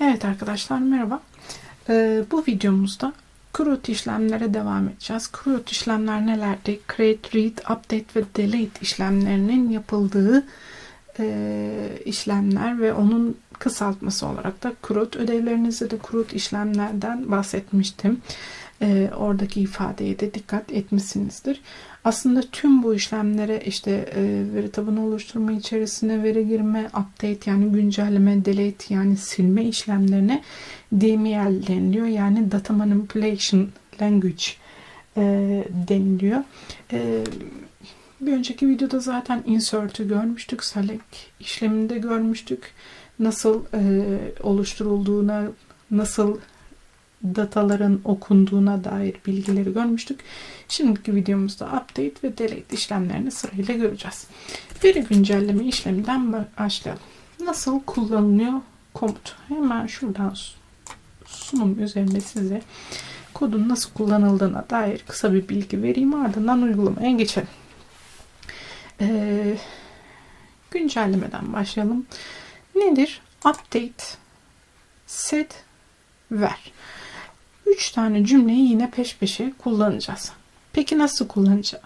Evet arkadaşlar merhaba. Ee, bu videomuzda CRUD işlemlere devam edeceğiz. CRUD işlemler nelerdi? Create, Read, Update ve Delete işlemlerinin yapıldığı e, işlemler ve onun kısaltması olarak da CRUD ödevlerinizde de CRUD işlemlerden bahsetmiştim. Ee, oradaki ifadeye de dikkat etmişsinizdir. Aslında tüm bu işlemlere işte e, veri tabanı oluşturma içerisine veri girme, update yani güncelleme, delete yani silme işlemlerine DML deniliyor. Yani Data Manipulation Language e, deniliyor. E, bir önceki videoda zaten insert'ü görmüştük. Select işleminde görmüştük. Nasıl e, oluşturulduğuna, nasıl dataların okunduğuna dair bilgileri görmüştük. Şimdiki videomuzda update ve delete işlemlerini sırayla göreceğiz. Veri güncelleme işleminden başlayalım. Nasıl kullanılıyor komut? Hemen şuradan sunum üzerinde size kodun nasıl kullanıldığına dair kısa bir bilgi vereyim. Ardından uygulamaya geçelim. Ee, güncellemeden başlayalım. Nedir? Update, set, ver. 3 tane cümleyi yine peş peşe kullanacağız. Peki nasıl kullanacağım?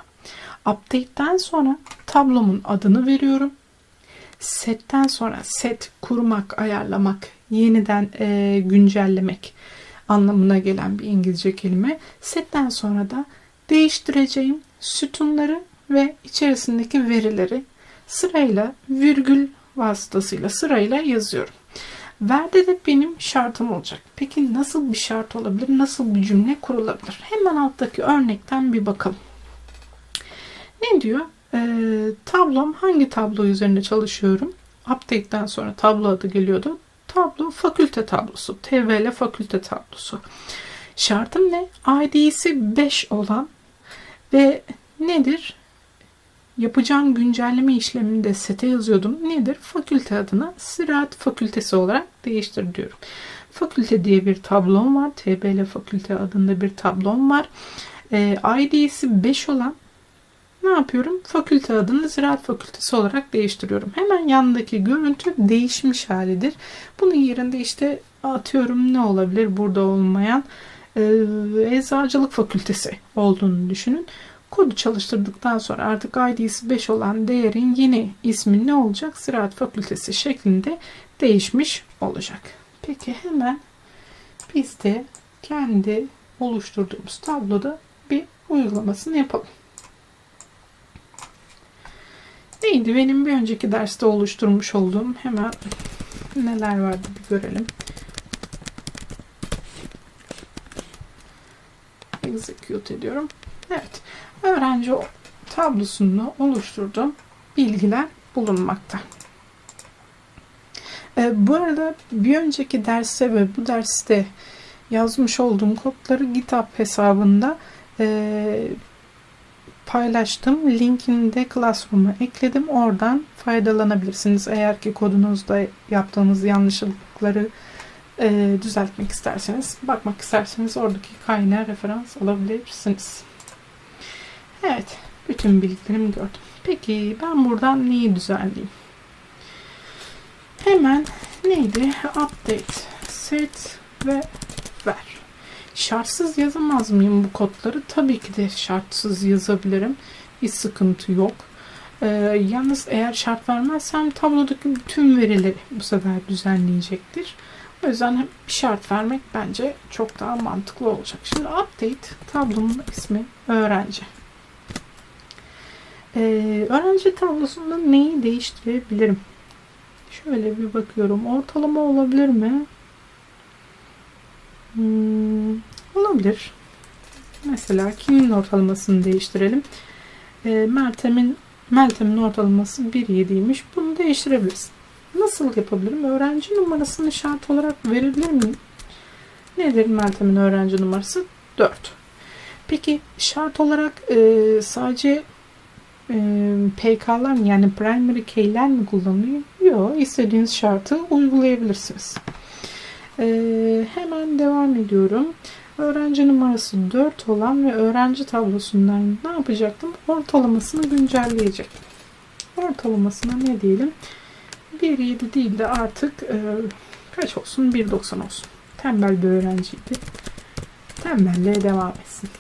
Update'ten sonra tablomun adını veriyorum. Set'ten sonra set kurmak, ayarlamak, yeniden e, güncellemek anlamına gelen bir İngilizce kelime. Set'ten sonra da değiştireceğim sütunları ve içerisindeki verileri sırayla virgül vasıtasıyla sırayla yazıyorum. Verde de benim şartım olacak. Peki nasıl bir şart olabilir? Nasıl bir cümle kurulabilir? Hemen alttaki örnekten bir bakalım. Ne diyor? Ee, tablom hangi tablo üzerinde çalışıyorum? Update'den sonra tablo adı geliyordu. Tablo fakülte tablosu. TVL fakülte tablosu. Şartım ne? ID'si 5 olan ve nedir? Yapacağım güncelleme işleminde sete yazıyordum. Nedir? Fakülte adına Ziraat Fakültesi olarak değiştir diyorum. Fakülte diye bir tablom var. TBL Fakülte adında bir tablom var. E, ID'si 5 olan ne yapıyorum? Fakülte adını Ziraat Fakültesi olarak değiştiriyorum. Hemen yanındaki görüntü değişmiş halidir. Bunun yerinde işte atıyorum ne olabilir burada olmayan e, Eczacılık Fakültesi olduğunu düşünün. Kodu çalıştırdıktan sonra artık ID'si 5 olan değerin yeni ismi ne olacak? Ziraat Fakültesi şeklinde değişmiş olacak. Peki hemen biz de kendi oluşturduğumuz tabloda bir uygulamasını yapalım. Neydi benim bir önceki derste oluşturmuş olduğum hemen neler vardı bir görelim. Execute ediyorum. Evet öğrenci tablosunu oluşturduğum bilgiler bulunmakta. E, bu arada bir önceki derste ve bu derste yazmış olduğum kodları GitHub hesabında e, paylaştım. Linkini de Classroom'a ekledim. Oradan faydalanabilirsiniz. Eğer ki kodunuzda yaptığınız yanlışlıkları e, düzeltmek isterseniz, bakmak isterseniz oradaki kaynağı referans alabilirsiniz. Evet. Bütün bilgilerimi gördüm. Peki ben buradan neyi düzenleyeyim? Hemen neydi? Update, set ve ver. Şartsız yazamaz mıyım bu kodları? Tabii ki de şartsız yazabilirim. Bir sıkıntı yok. Ee, yalnız eğer şart vermezsem tablodaki bütün verileri bu sefer düzenleyecektir. O yüzden bir şart vermek bence çok daha mantıklı olacak. Şimdi update tablomun ismi öğrenci. Ee, öğrenci tablosunda neyi değiştirebilirim? Şöyle bir bakıyorum. Ortalama olabilir mi? Hmm, olabilir. Mesela kimin ortalamasını değiştirelim? Ee, Meltem'in Meltem'in ortalaması 1.7'ymiş. Bunu değiştirebiliriz. Nasıl yapabilirim? Öğrenci numarasını şart olarak verebilir miyim? Nedir Meltem'in öğrenci numarası? 4. Peki şart olarak e, sadece e, PK'lar mı yani primary key'ler mi kullanılıyor? Yok. istediğiniz şartı uygulayabilirsiniz. E, hemen devam ediyorum. Öğrenci numarası 4 olan ve öğrenci tablosundan ne yapacaktım? Ortalamasını güncelleyecektim. Ortalamasına ne diyelim? 1.7 değil de artık e, Kaç olsun? 1.90 olsun. Tembel bir öğrenciydi. Tembelliğe devam etsin.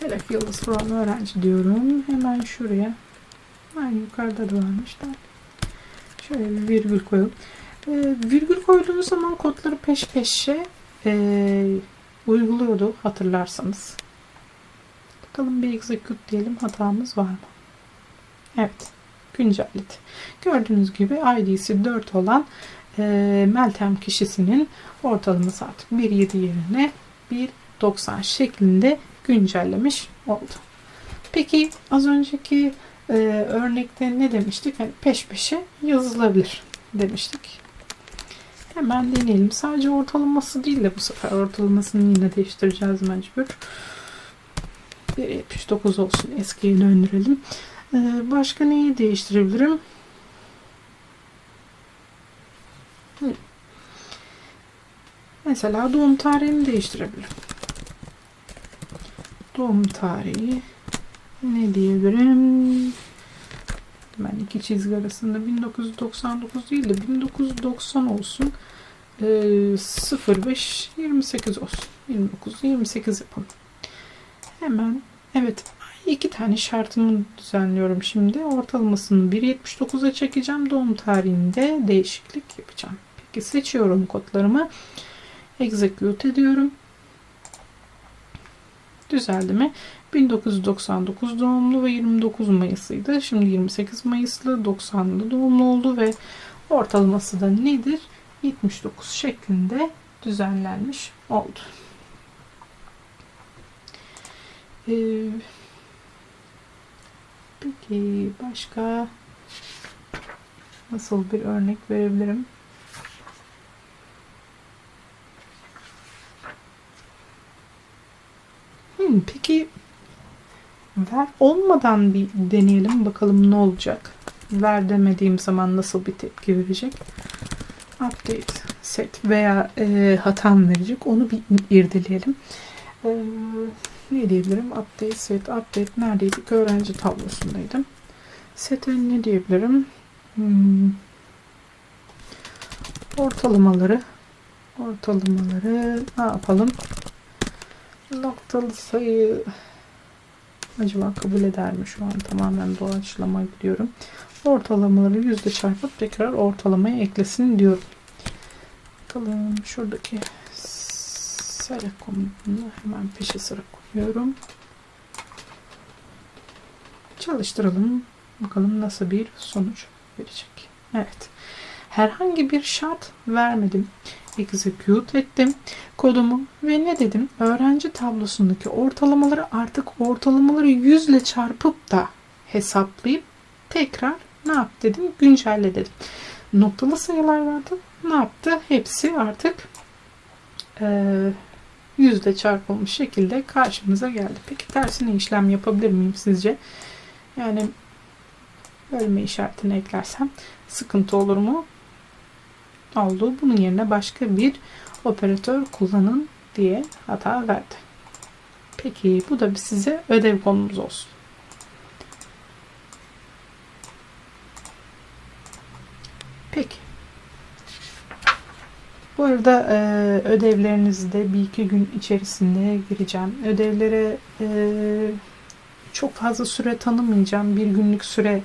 Selef Yıldız falan öğrenci diyorum. Hemen şuraya. Aynı yukarıda da varmış da. Şöyle bir virgül koyalım. Ee, virgül koyduğunuz zaman kodları peş peşe e, uyguluyordu hatırlarsanız. Bakalım bir execute diyelim hatamız var mı? Evet. Güncelledi. Gördüğünüz gibi ID'si 4 olan e, Meltem kişisinin ortalaması artık 1.7 yerine 1.90 şeklinde güncellemiş oldu. Peki az önceki e, örnekte ne demiştik? Hani peş peşe yazılabilir demiştik. Hemen deneyelim. Sadece ortalaması değil de bu sefer ortalamasını yine değiştireceğiz mecbur. 1.79 olsun. Eskiye döndürelim. Ee, başka neyi değiştirebilirim? Hı. Mesela doğum tarihini değiştirebilirim. Doğum tarihi ne diyebilirim? Ben iki çizgi arasında 1999 değil de 1990 olsun. Ee, 05 28 olsun. 29 28 yapalım. Hemen evet iki tane şartımı düzenliyorum şimdi. Ortalamasını 1.79'a çekeceğim. Doğum tarihinde değişiklik yapacağım. Peki seçiyorum kodlarımı. Execute ediyorum. Düzeldi mi? 1999 doğumlu ve 29 Mayıs'ıydı. Şimdi 28 Mayıslı 90'lı doğumlu oldu ve ortalaması da nedir? 79 şeklinde düzenlenmiş oldu. Ee, peki başka nasıl bir örnek verebilirim? Hmm, peki ver olmadan bir deneyelim bakalım ne olacak. Ver demediğim zaman nasıl bir tepki verecek. Update set veya e, hatam verecek. Onu bir irdeleyelim. E, ne diyebilirim? Update set. Update neredeydik? Öğrenci tablosundaydım. Set'e ne diyebilirim? Hmm. Ortalamaları ortalamaları ne yapalım? Noktalı sayı acaba kabul eder mi? Şu an tamamen doğaçlama gidiyorum. Ortalamaları yüzde çarpıp tekrar ortalamaya eklesin diyorum. Bakalım şuradaki select komutunu hemen peşe sıra koyuyorum. Çalıştıralım. Bakalım nasıl bir sonuç verecek. Evet. Herhangi bir şart vermedim. Execute ettim kodumu ve ne dedim? Öğrenci tablosundaki ortalamaları artık ortalamaları 100 ile çarpıp da hesaplayıp tekrar ne yap dedim? Güncelle dedim. Noktalı sayılar vardı. Ne yaptı? Hepsi artık e, yüzde çarpılmış şekilde karşımıza geldi. Peki tersine işlem yapabilir miyim sizce? Yani bölme işaretini eklersem sıkıntı olur mu? Oldu. Bunun yerine başka bir operatör kullanın diye hata verdi. Peki bu da size ödev konumuz olsun. Peki. Bu arada e, ödevlerinizde bir iki gün içerisinde gireceğim. Ödevlere e, çok fazla süre tanımayacağım. Bir günlük süre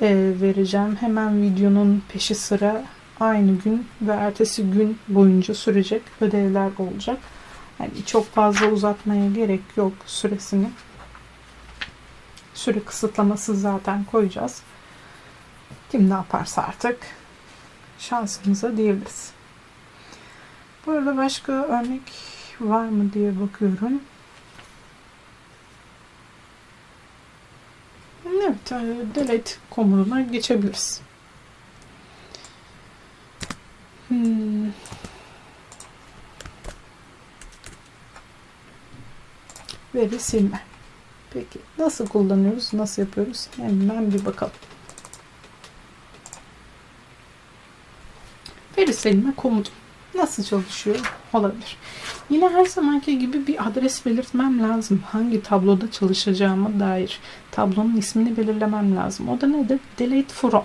e, vereceğim. Hemen videonun peşi sıra aynı gün ve ertesi gün boyunca sürecek ödevler olacak. Yani çok fazla uzatmaya gerek yok süresini. Süre kısıtlaması zaten koyacağız. Kim ne yaparsa artık şansımıza diyebiliriz. Bu arada başka örnek var mı diye bakıyorum. Evet, e, delete komutuna geçebiliriz. Hmm. Veri silme. Peki nasıl kullanıyoruz? Nasıl yapıyoruz? Hemen bir bakalım. Veri silme komutu nasıl çalışıyor olabilir. Yine her zamanki gibi bir adres belirtmem lazım. Hangi tabloda çalışacağıma dair tablonun ismini belirlemem lazım. O da nedir? Delete from.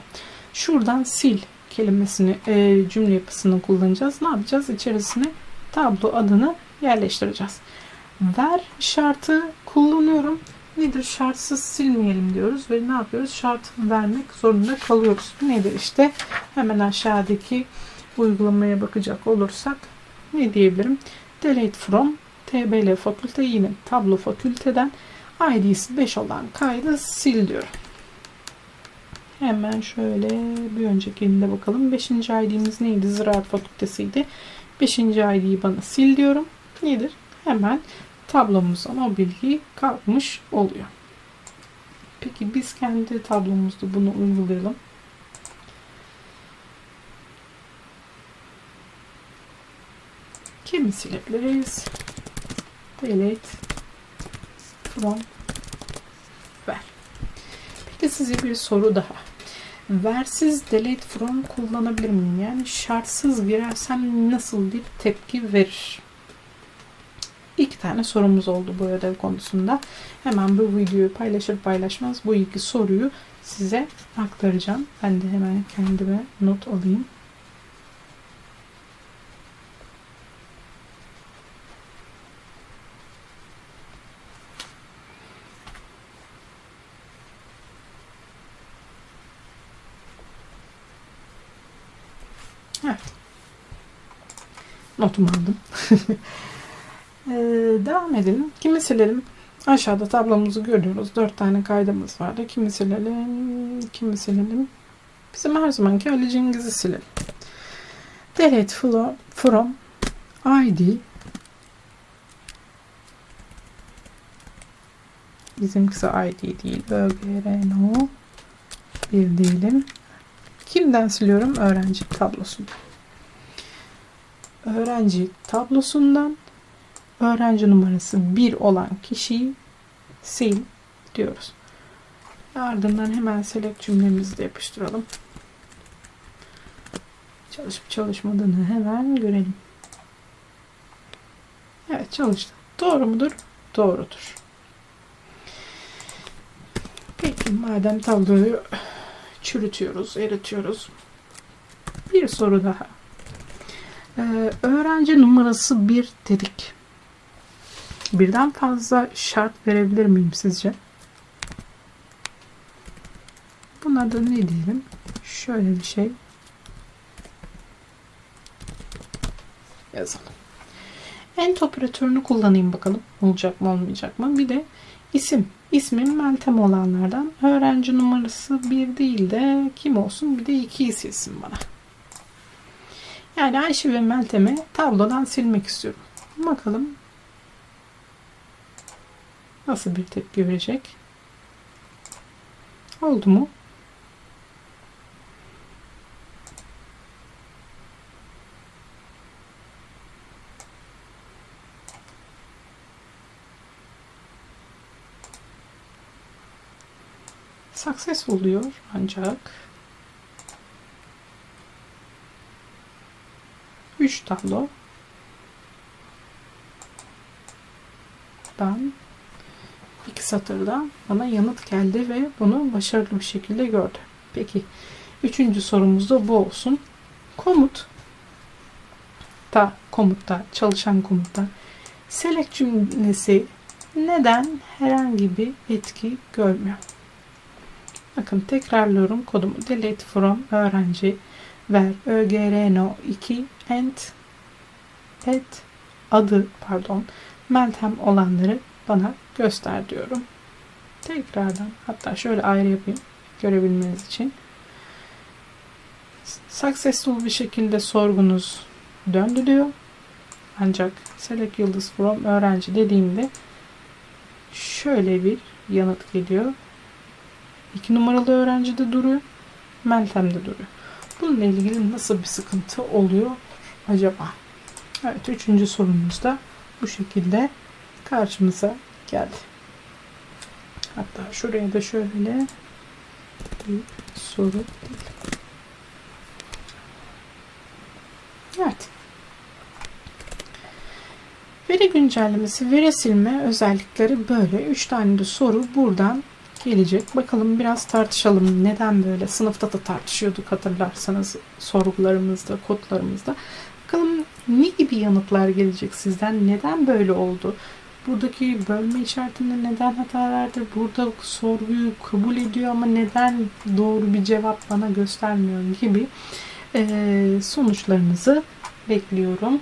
Şuradan sil kelimesini, e, cümle yapısını kullanacağız. Ne yapacağız? İçerisine tablo adını yerleştireceğiz. Ver şartı kullanıyorum. Nedir? Şartsız silmeyelim diyoruz ve ne yapıyoruz? Şart vermek zorunda kalıyoruz. Nedir işte? Hemen aşağıdaki uygulamaya bakacak olursak ne diyebilirim? Delete from TBL fakülte yine tablo fakülteden ID'si 5 olan kaydı sil diyorum. Hemen şöyle bir öncekinde bakalım. 5. ID'miz neydi? Ziraat fakültesiydi. 5. ID'yi bana sil diyorum. Nedir? Hemen tablomuzdan o bilgi kalkmış oluyor. Peki biz kendi tablomuzda bunu uygulayalım. Kimi silebiliriz? Delete from ver. Peki size bir soru daha. Versiz delete from kullanabilir miyim? Yani şartsız girersem nasıl bir tepki verir? İki tane sorumuz oldu bu ödev konusunda. Hemen bu videoyu paylaşır paylaşmaz bu iki soruyu size aktaracağım. Ben de hemen kendime not alayım. Evet. Notumu aldım. ee, devam edelim. Kimi silelim? Aşağıda tablomuzu görüyoruz. Dört tane kaydımız vardı. Kimi silelim? Kimi silelim? Bizim her zamanki Ali Cengiz'i silelim. Delete from ID Bizimkisi ID değil. ÖGRNO bir diyelim. Kimden siliyorum? Öğrenci tablosundan. Öğrenci tablosundan öğrenci numarası 1 olan kişiyi sil diyoruz. Ardından hemen select cümlemizi de yapıştıralım. Çalışıp çalışmadığını hemen görelim. Evet çalıştı. Doğru mudur? Doğrudur. Peki madem tabloyu çürütüyoruz, eritiyoruz. Bir soru daha. Ee, öğrenci numarası 1 dedik. Birden fazla şart verebilir miyim sizce? Buna da ne diyelim? Şöyle bir şey yazalım. End operatörünü kullanayım bakalım. Olacak mı olmayacak mı? Bir de isim. İsmim Meltem olanlardan. Öğrenci numarası bir değil de kim olsun? Bir de iki silsin bana. Yani Ayşe ve Meltem'i tablodan silmek istiyorum. Bakalım nasıl bir tepki verecek. Oldu mu? Success oluyor ancak 3 tablo dan iki satırda bana yanıt geldi ve bunu başarılı bir şekilde gördü. Peki üçüncü sorumuz da bu olsun. Komut da komutta çalışan komutta select cümlesi neden herhangi bir etki görmüyor? Bakın tekrarlıyorum kodumu. Delete from öğrenci ver ögrno 2 and et adı pardon Meltem olanları bana göster diyorum. Tekrardan hatta şöyle ayrı yapayım görebilmeniz için. Successful bir şekilde sorgunuz döndü diyor. Ancak select yıldız from öğrenci dediğimde şöyle bir yanıt geliyor. 2 numaralı öğrenci de duruyor. Meltem de duruyor. Bununla ilgili nasıl bir sıkıntı oluyor acaba? Evet üçüncü sorumuz da bu şekilde karşımıza geldi. Hatta şuraya da şöyle bir soru Evet. Veri güncellemesi, veri silme özellikleri böyle. Üç tane de soru buradan gelecek. Bakalım biraz tartışalım. Neden böyle? Sınıfta da tartışıyorduk hatırlarsanız sorgularımızda, kodlarımızda. Ne gibi yanıtlar gelecek sizden? Neden böyle oldu? Buradaki bölme işaretinde neden hata verdi? Burada sorguyu kabul ediyor ama neden doğru bir cevap bana göstermiyor gibi sonuçlarınızı bekliyorum.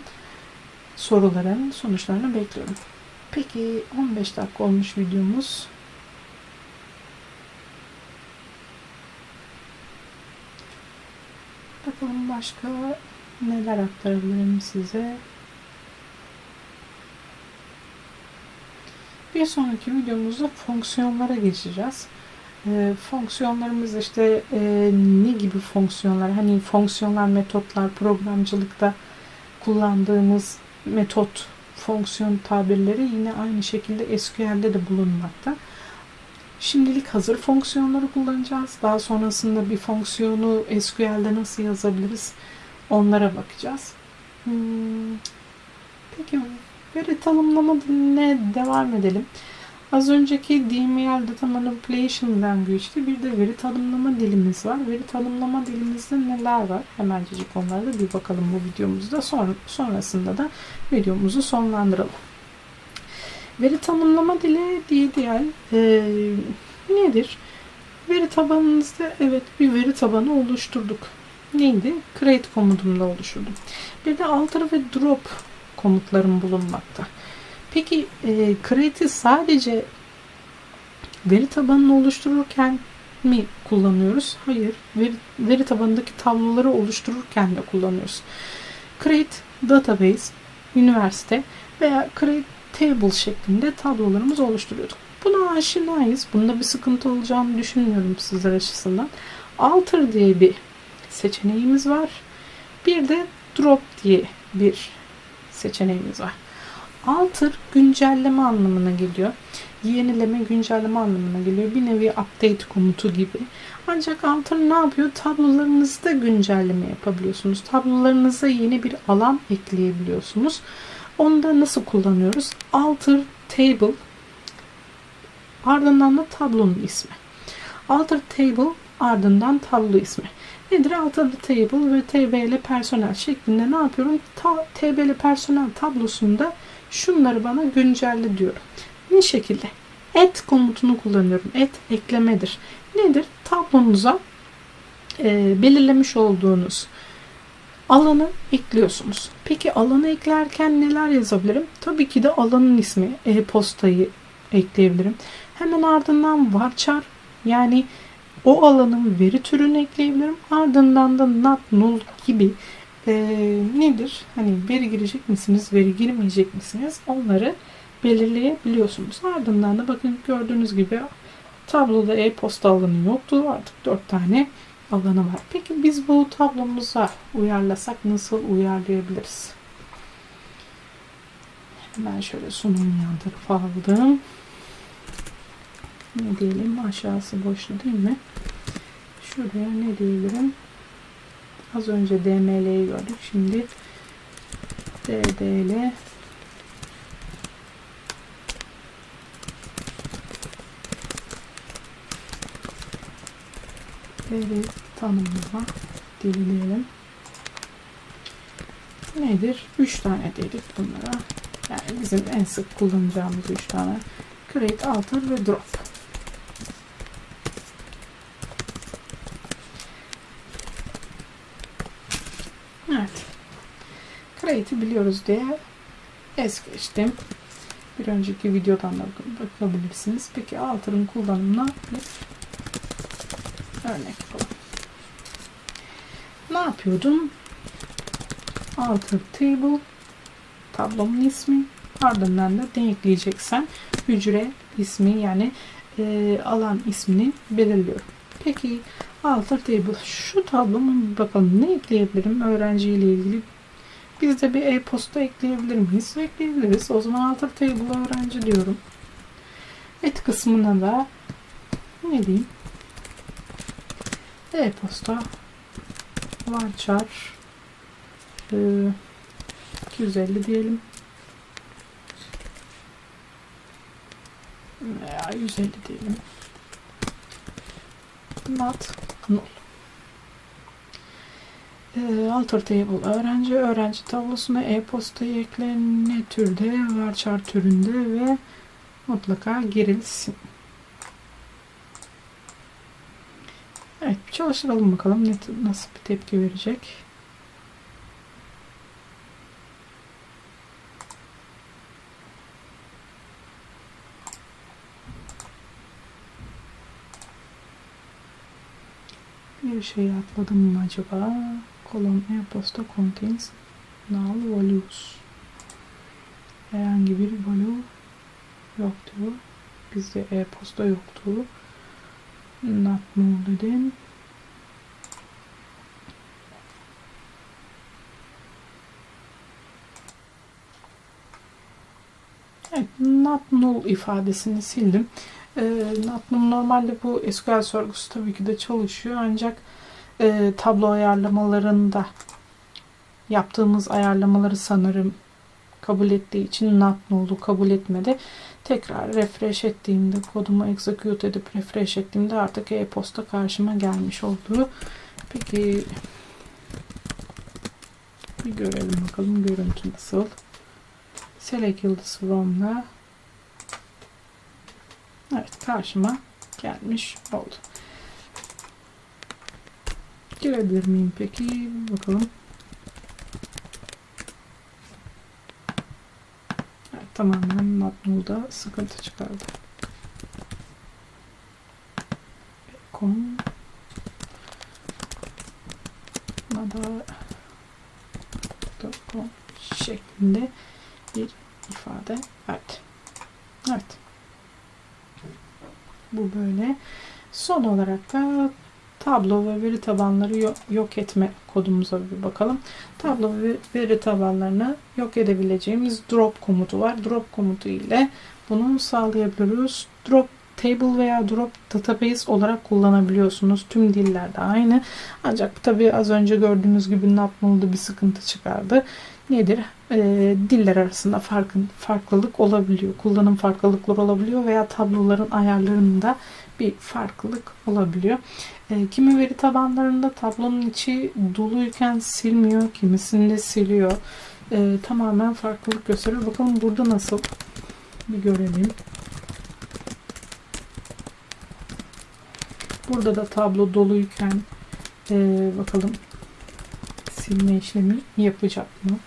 Soruların sonuçlarını bekliyorum. Peki 15 dakika olmuş videomuz. Bakalım başka neler aktarabilirim size. Bir sonraki videomuzda fonksiyonlara geçeceğiz. E, fonksiyonlarımız işte e, ne gibi fonksiyonlar? Hani fonksiyonlar, metotlar, programcılıkta kullandığımız metot, fonksiyon tabirleri yine aynı şekilde SQL'de de bulunmakta. Şimdilik hazır fonksiyonları kullanacağız. Daha sonrasında bir fonksiyonu SQL'de nasıl yazabiliriz? Onlara bakacağız. Hmm. Peki veri tanımlama ne devam edelim. Az önceki DML Data Manipulation Language'de bir de veri tanımlama dilimiz var. Veri tanımlama dilimizde neler var? Hemencecik onlara da bir bakalım bu videomuzda. Sonra, sonrasında da videomuzu sonlandıralım. Veri tanımlama dili DDL e, nedir? Veri tabanınızda evet bir veri tabanı oluşturduk. Neydi? Create komutumla oluşturdum. Bir de alter ve drop komutlarım bulunmakta. Peki e, create'i sadece veri tabanını oluştururken mi kullanıyoruz? Hayır. Veri, veri tabanındaki tabloları oluştururken de kullanıyoruz. Create database, üniversite veya create table şeklinde tablolarımız oluşturuyorduk. Buna aşinayız. Bunda bir sıkıntı olacağını düşünmüyorum sizler açısından. Alter diye bir seçeneğimiz var. Bir de drop diye bir seçeneğimiz var. Alter güncelleme anlamına geliyor. Yenileme, güncelleme anlamına geliyor. Bir nevi update komutu gibi. Ancak Alter ne yapıyor? Tablolarınızda güncelleme yapabiliyorsunuz. Tablolarınıza yeni bir alan ekleyebiliyorsunuz. Onu da nasıl kullanıyoruz? Alter table ardından da tablonun ismi. Alter table ardından tablo ismi. Nedir? Alter table ve tbl personel şeklinde ne yapıyorum? Ta, tbl personel tablosunda şunları bana güncelle diyorum. Ne şekilde? Et komutunu kullanıyorum. Et eklemedir. Nedir? Tablonuza e, belirlemiş olduğunuz alanı ekliyorsunuz. Peki alanı eklerken neler yazabilirim? Tabii ki de alanın ismi, e-postayı ekleyebilirim. Hemen ardından varchar yani o alanın veri türünü ekleyebilirim. Ardından da not null gibi e, nedir? Hani veri girecek misiniz, veri girmeyecek misiniz? Onları belirleyebiliyorsunuz. Ardından da bakın gördüğünüz gibi tabloda e-posta alanı yoktu. Artık 4 tane alanı var. Peki biz bu tablomuza uyarlasak nasıl uyarlayabiliriz? Hemen şöyle sunum yan tarafa aldım. Ne diyelim? Aşağısı boşlu değil mi? Şuraya ne diyebilirim? Az önce DML'yi gördük. Şimdi DDL veri tanımlama diyelim. Nedir? 3 tane dedik bunlara. Yani bizim en sık kullanacağımız 3 tane. Create, alter ve drop. Evet. Create'i biliyoruz diye es geçtim. Bir önceki videodan da bakabilirsiniz. Peki Alter'ın kullanımına bir örnek yapalım. Ne yapıyordum? Alter table tablomun ismi ardından da ne ekleyeceksen hücre ismi yani e, alan ismini belirliyorum. Peki alter table şu tablomun bakalım ne ekleyebilirim öğrenciyle ilgili biz de bir e-posta ekleyebilir miyiz? Ekleyebiliriz. O zaman alter table öğrenci diyorum. Et kısmına da ne diyeyim? E-posta varchar e, 250 diyelim. Veya 150 diyelim. not null. E, alter table öğrenci öğrenci tablosuna e-postayı ekle ne türde varchar türünde ve mutlaka girilsin. Evet çalıştıralım bakalım ne, nasıl bir tepki verecek. Bir şey atladım mı acaba? Column e-posta contains null values. Herhangi bir value yoktu. Bizde e-posta yoktu. Not null dedim. Evet, not null ifadesini sildim. E, not null normalde bu SQL sorgusu tabii ki de çalışıyor ancak e, tablo ayarlamalarında yaptığımız ayarlamaları sanırım kabul ettiği için not null'u kabul etmedi. Tekrar refresh ettiğimde kodumu execute edip refresh ettiğimde artık e-posta karşıma gelmiş oldu. Peki bir görelim bakalım görüntü nasıl. Select yıldız from'la Evet karşıma gelmiş oldu. Girebilir miyim peki? Bakalım. Evet, tamamen Matnul'da sıkıntı çıkardı. Kom Nada com şeklinde bir ifade verdi. Evet. Bu böyle. Son olarak da tablo ve veri tabanları yok etme kodumuza bir bakalım. Tablo ve veri tabanlarını yok edebileceğimiz drop komutu var. Drop komutu ile bunu sağlayabiliyoruz. Drop table veya drop database olarak kullanabiliyorsunuz. Tüm dillerde aynı. Ancak tabi az önce gördüğünüz gibi Napnul'da bir sıkıntı çıkardı. Nedir? E, diller arasında farkın, farklılık olabiliyor. Kullanım farklılıkları olabiliyor veya tabloların ayarlarında bir farklılık olabiliyor. E, kimi veri tabanlarında tablonun içi doluyken silmiyor, kimisinde siliyor. E, tamamen farklılık gösteriyor. Bakalım burada nasıl bir görelim. Burada da tablo doluyken e, bakalım silme işlemi yapacak mı?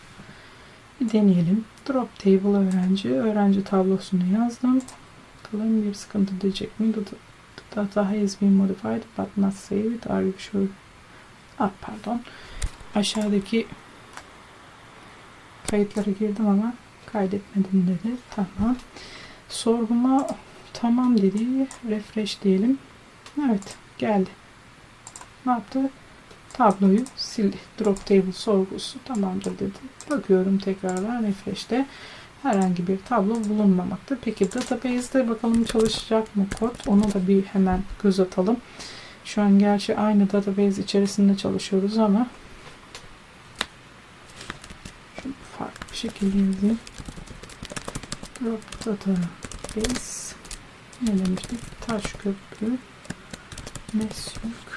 Bir deneyelim. Drop table öğrenci. Öğrenci tablosunu yazdım. Bakalım bir sıkıntı diyecek mi? Data has been modified but not saved. Are you sure? Ah pardon. Aşağıdaki kayıtlara girdim ama kaydetmedim dedi. Tamam. Sorguma tamam dedi. Refresh diyelim. Evet geldi. Ne yaptı? Tabloyu sildi. Drop table sorgusu tamamdır dedi. Bakıyorum tekrardan refresh'te herhangi bir tablo bulunmamakta. Peki database'de bakalım çalışacak mı kod? Onu da bir hemen göz atalım. Şu an gerçi aynı database içerisinde çalışıyoruz ama şunu farklı bir şekilde yazayım. Drop database ne demiştik? Taş köprü Nesyok.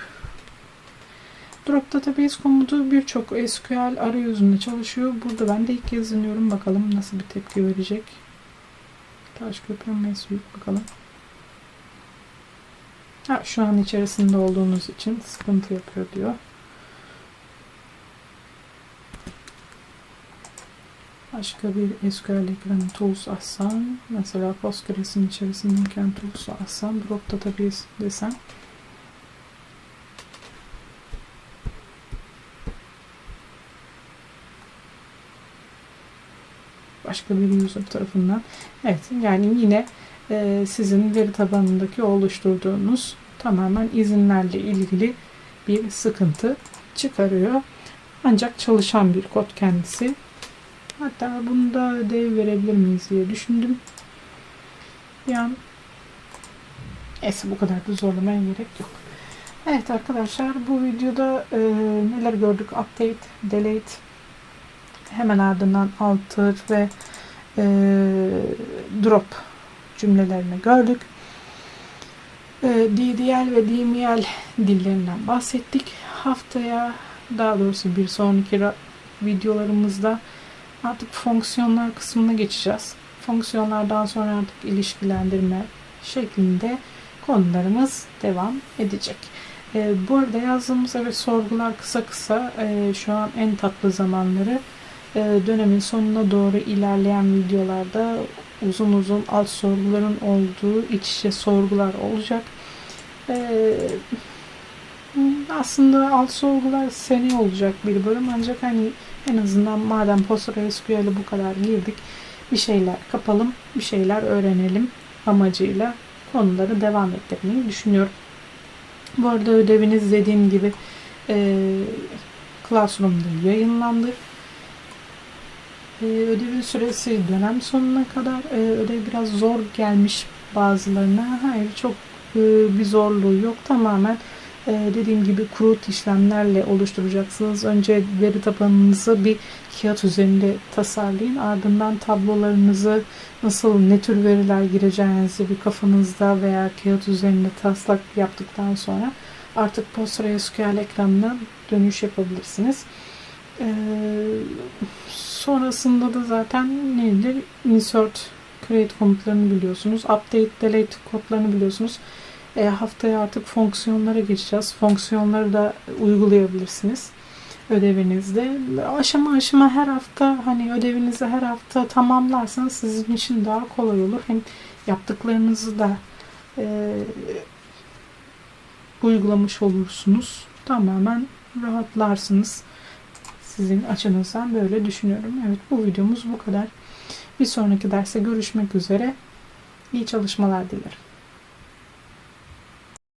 Drop Database komutu birçok SQL arayüzünde çalışıyor. Burada ben de ilk yazınıyorum. Bakalım nasıl bir tepki verecek. Taş köprü Mesut bakalım. Ha, şu an içerisinde olduğunuz için sıkıntı yapıyor diyor. Başka bir SQL ekranı tools açsam, mesela Postgres'in içerisindeyken tools açsam, drop database desem başka bir user tarafından. Evet yani yine e, sizin veri tabanındaki oluşturduğunuz tamamen izinlerle ilgili bir sıkıntı çıkarıyor. Ancak çalışan bir kod kendisi. Hatta bunu da ödev verebilir miyiz diye düşündüm. Bir an Neyse bu kadar da zorlamaya gerek yok. Evet arkadaşlar bu videoda e, neler gördük? Update, delete, hemen ardından alter ve e, drop cümlelerini gördük. e, DDL ve DML dillerinden bahsettik. Haftaya daha doğrusu bir sonraki ra- videolarımızda artık fonksiyonlar kısmına geçeceğiz. Fonksiyonlardan sonra artık ilişkilendirme şeklinde konularımız devam edecek. E, bu arada yazdığımız evet sorgular kısa kısa e, şu an en tatlı zamanları dönemin sonuna doğru ilerleyen videolarda uzun uzun alt sorguların olduğu iç içe sorgular olacak. E, aslında alt sorgular seni olacak bir bölüm ancak hani en azından madem PostgreSQL'e bu kadar girdik bir şeyler kapalım, bir şeyler öğrenelim amacıyla konuları devam ettirmeyi düşünüyorum. Bu arada ödeviniz dediğim gibi e, Classroom'da yayınlandı. E, ödevin süresi dönem sonuna kadar. E, ödev biraz zor gelmiş bazılarına. Hayır çok e, bir zorluğu yok. Tamamen e, dediğim gibi kurut işlemlerle oluşturacaksınız. Önce veri tabanınızı bir kağıt üzerinde tasarlayın. Ardından tablolarınızı nasıl ne tür veriler gireceğinizi bir kafanızda veya kağıt üzerinde taslak yaptıktan sonra artık PostgreSQL ekranına dönüş yapabilirsiniz. Ee, sonrasında da zaten nedir? Insert, create komutlarını biliyorsunuz. Update, delete kodlarını biliyorsunuz. E, haftaya artık fonksiyonlara geçeceğiz. Fonksiyonları da uygulayabilirsiniz ödevinizde. Aşama aşama her hafta hani ödevinizi her hafta tamamlarsanız sizin için daha kolay olur. Hem yaptıklarınızı da e, uygulamış olursunuz. Tamamen rahatlarsınız. Sizin açınızdan böyle düşünüyorum. Evet bu videomuz bu kadar. Bir sonraki derste görüşmek üzere. İyi çalışmalar dilerim.